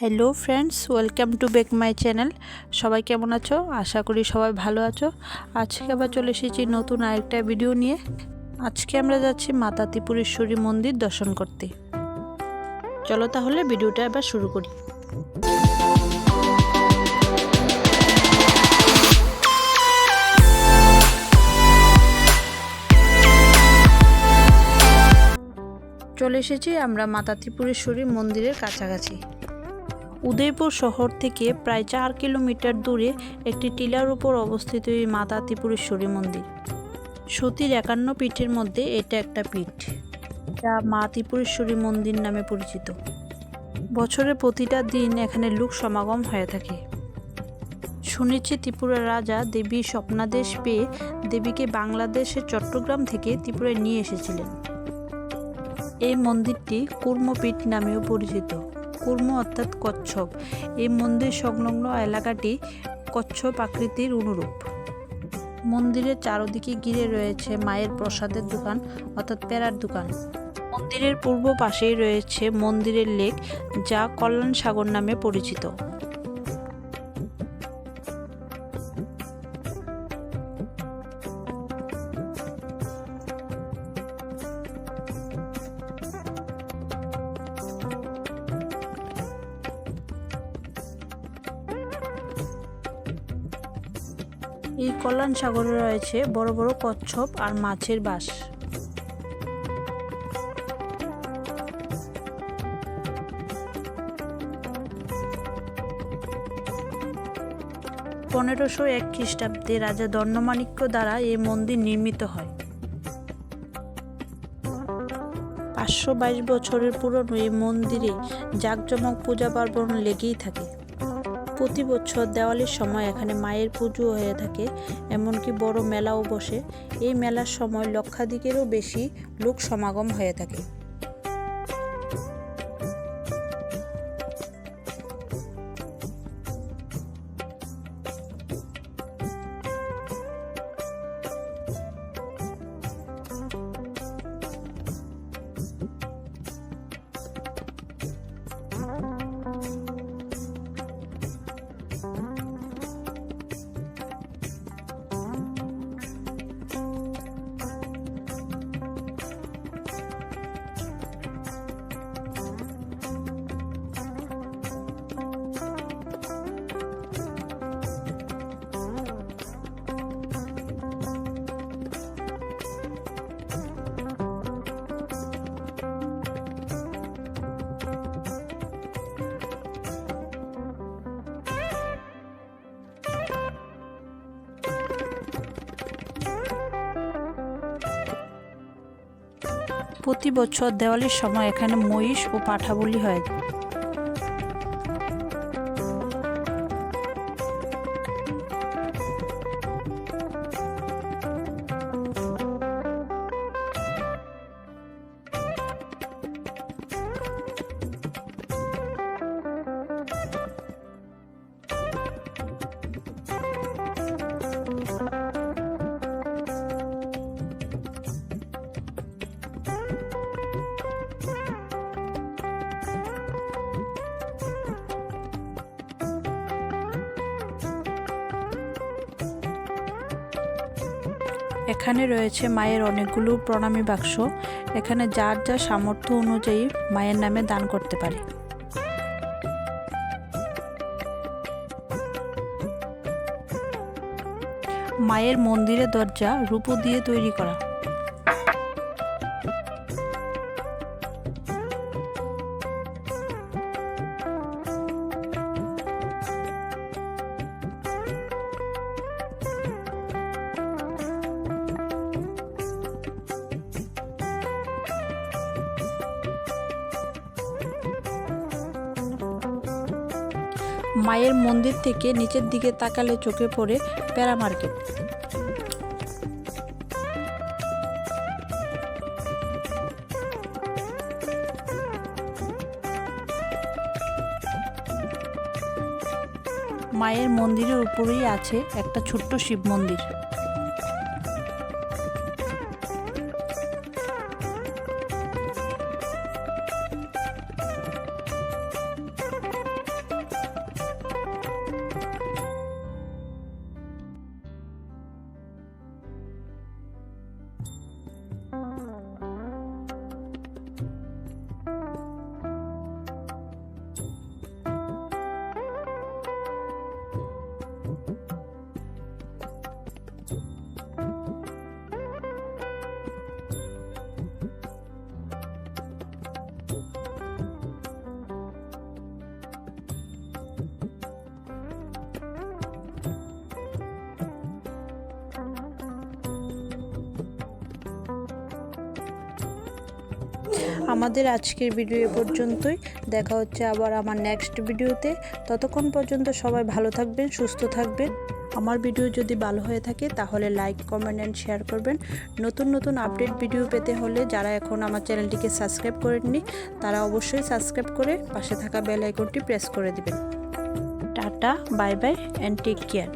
Hello friends welcome to back my channel সবাই কেমন আছো? আশা করি সবাই ভালো আছো। আজকে আবার চলে এসেছি নতুন আরেকটা ভিডিও নিয়ে। আজকে আমরা যাচ্ছি মাতা ত্রিপুরেশ্বরী মন্দির দর্শন করতে। চলো তাহলে ভিডিওটা এবার শুরু করি। চলে এসেছি আমরা মাতা ত্রিপুরেশ্বরী মন্দিরের কাছাকাছি। উদয়পুর শহর থেকে প্রায় চার কিলোমিটার দূরে একটি টিলার উপর অবস্থিত এই মাতা ত্রিপুরেশ্বরী মন্দির। সতীর একান্ন পীঠের মধ্যে এটা একটা পীঠ। যা মা ত্রিপুরেশ্বরী মন্দির নামে পরিচিত। বছরের প্রতিটা দিন এখানে লোক সমাগম হয়ে থাকে। শুনেছি ত্রিপুরা রাজা দেবী স্বপ্নাদেশ পেয়ে দেবীকে বাংলাদেশের চট্টগ্রাম থেকে ত্রিপুরায় নিয়ে এসেছিলেন। এই মন্দিরটি কুর্মপীঠ নামেও পরিচিত। কুর্ম অর্থাৎ কচ্ছপ। এই মন্দির সংলগ্ন এলাকাটি কচ্ছপ আকৃতির অনুরূপ। মন্দিরের চারদিকে ঘিরে রয়েছে মায়ের প্রসাদের দোকান অর্থাৎ পেরার দোকান। মন্দিরের পূর্ব পাশেই রয়েছে মন্দিরের লেক যা কল্যাণ সাগর নামে পরিচিত। এই কল্যাণ সাগরে রয়েছে বড় বড় কচ্ছপ আর মাছের বাস পনেরোশো এক খ্রিস্টাব্দে রাজা দণ্ডমাণিক্য দ্বারা এই মন্দির নির্মিত হয়। পাঁচশো বাইশ বছরের পুরনো এই মন্দিরে জাঁকজমক পূজা পার্বণ লেগেই থাকে। প্রতি বছর দেওয়ালির সময় এখানে মায়ের পুজো হয়ে থাকে, এমনকি বড় মেলাও বসে। এই মেলার সময় লক্ষাধিকেরও বেশি লোক সমাগম হয়ে থাকে। প্রতি বছর দেওয়ালির সময় এখানে মহিষ ও পাঠা বলি হয়। এখানে রয়েছে মায়ের অনেকগুলো প্রণামী বাক্স। এখানে যার যা সামর্থ্য অনুযায়ী মায়ের নামে দান করতে পারে। মায়ের মন্দিরের দরজা রূপো দিয়ে তৈরি করা। মায়ের মন্দির থেকে নিচের দিকে তাকালে চোখে পড়ে প্যারা মার্কেট মায়ের মন্দিরের উপরেই আছে একটা ছোট্ট শিব মন্দির। আমাদের আজকের ভিডিও এ পর্যন্তই। দেখা হচ্ছে আবার আমার নেক্সট ভিডিওতে ততক্ষণ পর্যন্ত সবাই ভালো থাকবেন, সুস্থ থাকবেন। আমার ভিডিও যদি ভালো হয়ে থাকে, তাহলে লাইক কমেন্ট অ্যান্ড শেয়ার করবেন। নতুন নতুন আপডেট ভিডিও পেতে হলে যারা এখন আমার চ্যানেলটিকে সাবস্ক্রাইব করেননি, তারা অবশ্যই সাবস্ক্রাইব করে পাশে থাকা বেল আইকনটি প্রেস করে দিবেন। Tata bye bye and take care